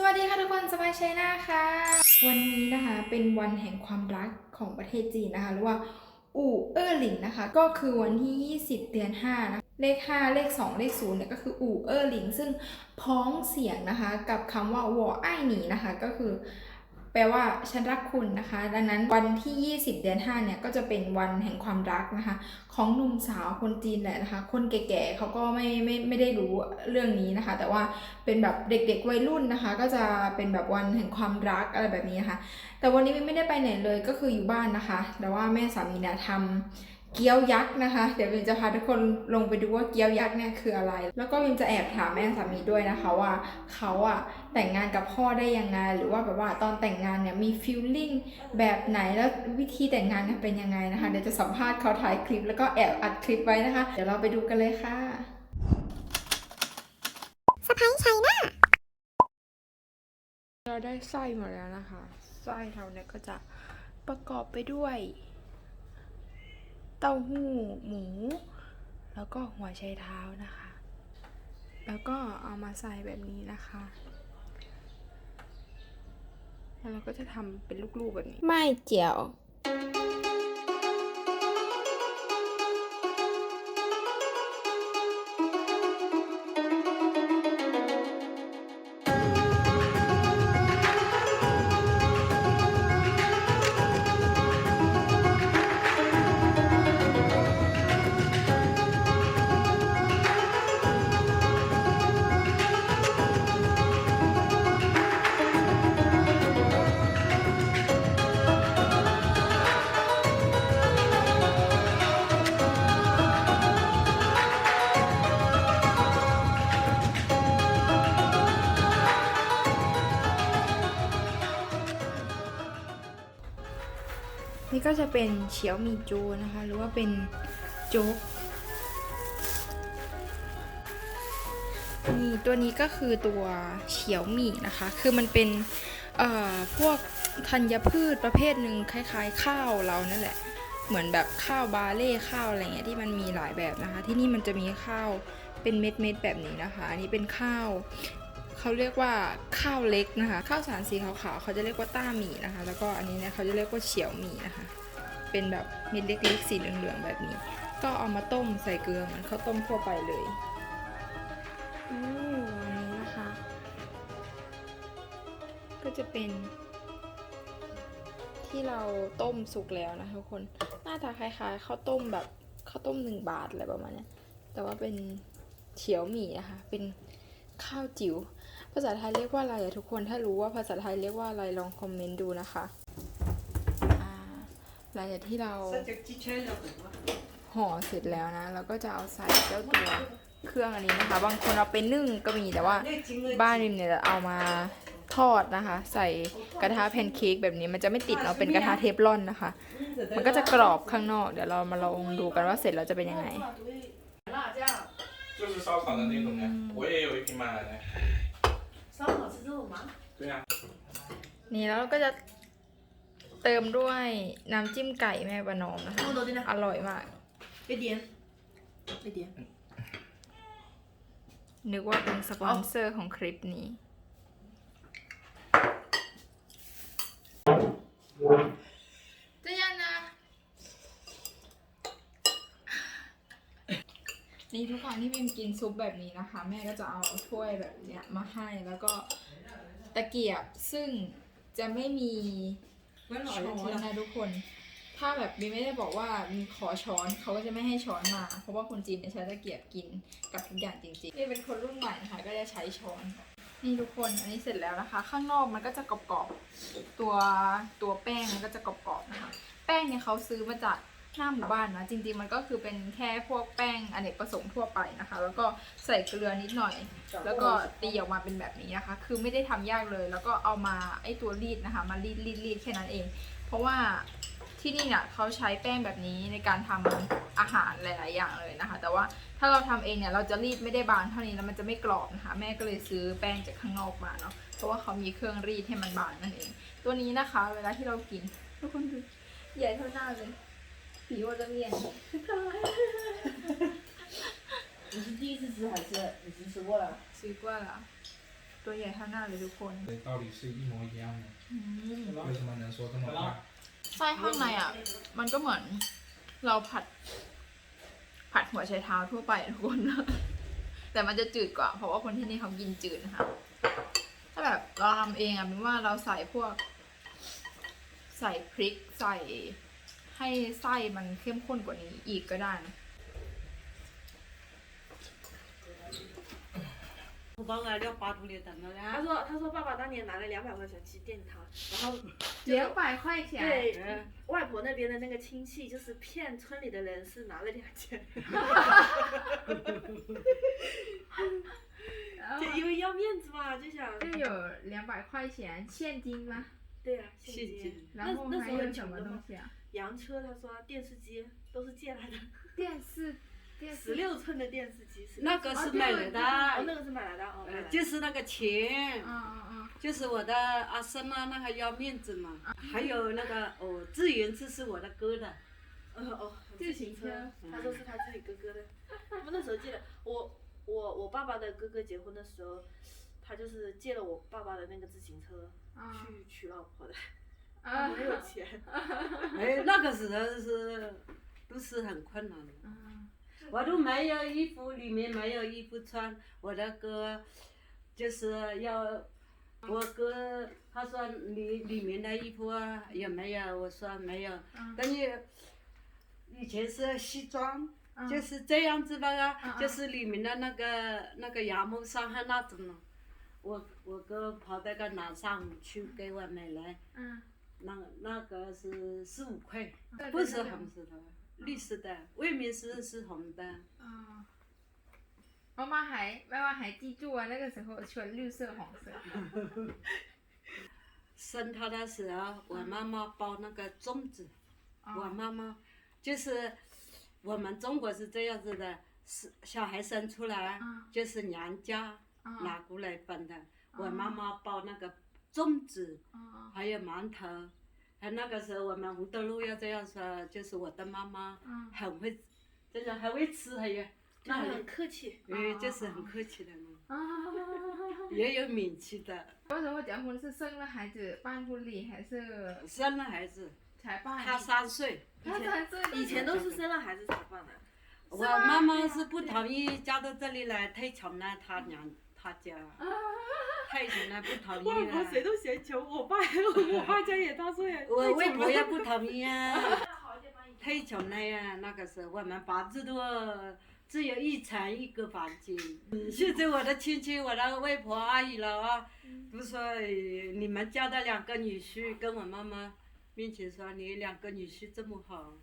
สวัสดีค่ะทุกคนสบายชัยนาค่ะ วันนี้นะคะเป็นวันแห่งความรักของประเทศจีนนะคะหรือว่าอู่เออหลิงนะคะ ก็คือวันที่ 20 เดือน5นะเลข 5 เลข 2 เลข0เนี่ยก็คืออู่เออหลิง ซึ่งพ้องเสียงนะคะ กับคำว่าวออ้หนีนะคะก็คือ แปลว่าฉันรักคุณนะคะ ดังนั้นวันที่ 20 เดือน5เนี่ยก็จะเป็นวันแห่งความรักนะคะ ของหนุ่มสาวคนจีนแหละนะคะ คนแก่ๆเขาก็ไม่ไม่ไม่ได้รู้เรื่องนี้นะคะ แต่ว่าเป็นแบบเด็กๆวัยรุ่นนะคะ ก็จะเป็นแบบวันแห่งความรักอะไรแบบนี้นะคะแต่วันนี้ไม่ได้ไปไหนเลยก็คืออยู่บ้านนะคะ แต่ว่าแม่สามีเนี่ยทำ เกี๊ยวยักษ์นะคะ เดี๋ยวมินจะพาทุกคนลงไปดูว่าเกี๊ยวยักษ์เนี่ยคืออะไร แล้วก็มินจะแอบถามแม่สามีด้วยนะคะว่าเขาอะแต่งงานกับพ่อได้ยังไง หรือว่าแบบว่าตอนแต่งงานเนี่ยมีฟีลลิ่งแบบไหนแล้ววิธีแต่งงานเนี่ยเป็นยังไงนะคะเดี๋ยวจะสัมภาษณ์เขาถ่ายคลิป แล้วก็แอบอัดคลิปไว้นะคะ เดี๋ยวเราไปดูกันเลยค่ะสะพ้ายชัยนาเราได้ไส้มาแล้วนะคะไส้เราเนี่ยก็จะประกอบไปด้วย เต้าหู้หมู แล้วก็หัวไชเท้านะคะ แล้วก็เอามาใส่แบบนี้นะคะแล้วเราก็จะทำเป็นลูกๆแบบนี้ ไม่เจียว นี่ก็จะเป็นเฉียวมี่จูนะคะ หรือว่าเป็นโจ๊กนี่ตัวนี้ก็คือตัวเฉียวหมี่นะคะ คือมันเป็นเอ่อพวกธัญพืชประเภทหนึ่งคล้ายๆ ข้าวเรานั่นแหละ เหมือนแบบข้าวบาเล่ข้าวอะไรเงี้ยที่มันมีหลายแบบนะคะ ที่นี่มันจะมีข้าวเป็นเม็ดๆแบบนี้นะคะ อันนี้เป็นข้าว เขาเรียกว่าข้าวเล็กนะคะข้าวสารสีขาวๆเขาจะเรียกว่าต้าหมี่นะคะ แล้วก็อันนี้เนี่ยเขาจะเรียกว่าเฉียวหมี่นะคะ เป็นแบบเม็ดเล็กๆสีเหลืองๆแบบนี้ ก็เอามาต้มใส่เกลือเหมือนข้าวต้มทั่วไปเลยอันนี้นะคะ ก็จะเป็น ที่เราต้มสุกแล้วนะคะทุกคนหน้าตาคล้ายๆข้าวต้มแบบข้าวต้มหนึ่งบาทอะไรประมาณนี้แต่ว่าเป็นเฉียวหมี่นะคะ เป็นข้าวจิ๋ว ภาษาไทยเรียกว่าอะไรอะทุกคน ถ้ารู้ว่าภาษาไทยเรียกว่าอะไรลองคอมเมนต์ดูนะคะอ่าหลังจากที่เรา ห่อเสร็จแล้วนะ เราก็จะเอาใส่เจ้าตัวเครื่องอันนี้นะคะ บางคนเอาไปนึ่งก็มีแต่ว่าบ้านริมเนี่ยจะเอามาทอดนะคะ ใส่กระทะแพนเค้กแบบนี้มันจะไม่ติดเนาะเป็นกระทะเทฟลอนนะคะ มันก็จะกรอบข้างนอก เดี๋ยวเรามาลองดูกันว่าเสร็จแล้วจะเป็นยังไง 就是烧烤的那种呀，我也有一瓶买来的。 烧烤是这种吗？对呀、 นี่แล้วเราก็จะเติมด้วยน้ำจิ้มไก่แม่ประนอมนะคะ 那么多的呢？ อร่อยมาก 别点，别点。 นึกว่าเป็นสปอนเซอร์ของคลิปนี้ นี่ทุกครั้งที่มิมกินซุปแบบนี้นะคะ แม่ก็จะเอาถ้วยแบบเนี้ยมาให้แล้วก็ตะเกียบซึ่งจะไม่มีช้อนนะทุกคน ถ้าแบบมิมไม่ได้บอกว่ามีขอช้อนเขาก็จะไม่ให้ช้อนมา เพราะว่าคนจีนเนี่ยใช้ตะเกียบกินกับทุกอย่างจริงๆนี่เป็นคนรุ่นใหม่นะคะก็จะใช้ช้อนนี่ทุกคนอันนี้เสร็จแล้วนะคะ ข้างนอกมันก็จะกรอบๆตัวตัวแป้งมันก็จะกรอบๆนะคะ แป้งเนี่ยเขาซื้อมาจาก หน้าหมู่บ้านนะจริงๆมันก็คือเป็นแค่พวกแป้งอเนกประสงค์ทั่วไปนะคะ แล้วก็ใส่เกลือนิดหน่อย แล้วก็ตีออกมาเป็นแบบนี้นะคะ คือไม่ได้ทำยากเลย แล้วก็เอามาไอตัวรีดนะคะ มารีดรีดรีดแค่นั้นเอง เพราะว่าที่นี่เนี่ยเขาใช้แป้งแบบนี้ในการทำอาหารหลาย ๆ อย่างเลยนะคะ แต่ว่าถ้าเราทำเองเนี่ยเราจะรีดไม่ได้บางเท่านี้แล้วมันจะไม่กรอบนะคะ แม่ก็เลยซื้อแป้งจากข้างนอกมาเนาะเพราะว่าเขามีเครื่องรีดให้มันบางนั่นเอง ตัวนี้นะคะ เวลาที่เรากินทุกคนดูใหญ่เท่าหน้าเลย ผีว่าจะเมียน 你是第一次吃还是你是吃过了？ ซื้อกว่าละ ตัวใหญ่เท่าหน้าเลยทุกคน 对，道理是一模一样的。 อืม 为什么能说这么快？ ไส้ข้างในอ่ะ มันก็เหมือนเราผัด ผัดหัวไชเท้าทั่วไปอะทุกคน แต่มันจะจืดกว่า เพราะว่าคนที่นี่เขากินจืดนะคะ ถ้าแบบเราทำเองอ่ะเป็นว่าเราใส่พวก ใส่พริกใส่ ให้ไส้มันเข้มข้นกว่านี้อีกก็ได้นะ 我帮俺聊八图里等着他呢。说他说爸爸当年拿了两百块钱去电他，然后两百块钱对嗯外婆那边的那个亲戚就是骗村里的人是拿了两千，就因为要面子嘛，就想就有两百块钱现金吗？对啊，现现金金。那然后那时候还有什很穷的嘛，么东西啊？ 洋车他说电视机都是借来的，电视，电视。十六寸的电视机是那个是买来哦，那的，个是买来的哦，就是那个钱，嗯嗯嗯，就是我的阿生啊，那个要面子嘛。还有那个哦，自行车是我的哥的，哦哦，自行车。他说是他自己哥哥的。他们那时候借的，我我我爸爸的哥哥结婚的时候，他就是借了我爸爸的那个自行车啊。去娶老婆的，他啊没有钱。哎，那个时候是都是很困难的。嗯我都没有衣服，里面没有衣服穿。我的哥就是要，我哥他说里里面的衣服啊有没有？我说没有。嗯等于以前是西装，嗯就是这样子的啊，就是里面的那个那个羊毛衫和那种。我我哥跑到个南上去给我买来，嗯，那那个是十五块，不是红色的，绿色的，外面是是红的。啊。妈妈还妈妈还记住啊，那个时候穿绿色红色。生他的时候，我妈妈包那个粽子，我啊妈妈就是我们中国是这样子的，是小孩生出来嗯就是娘家啊拿过来分的，我妈妈包那个粽子，啊还有馒头。还那个时候我们红豆路要这样说，就是我的妈妈嗯很会，真的很会吃，还有那很很，客气，嗯，就是很客气的嘛，啊！也有名气的。为什么结婚是生了孩子办婚礼，还是生了孩子，才办？他三岁，他三岁以前都是生了孩子才办的。我妈妈是不同意嫁到这里来，太穷了，她娘她家，太穷了不同意了。都嫌穷，我爸我爸家也他说也我外婆也不同意啊，太穷了呀。那个时候我们房子都只有一层一个房间。现在我的亲戚，我的外婆阿姨了啊，都说哎你们家的两个女婿跟我妈妈面前说你两个女婿这么好，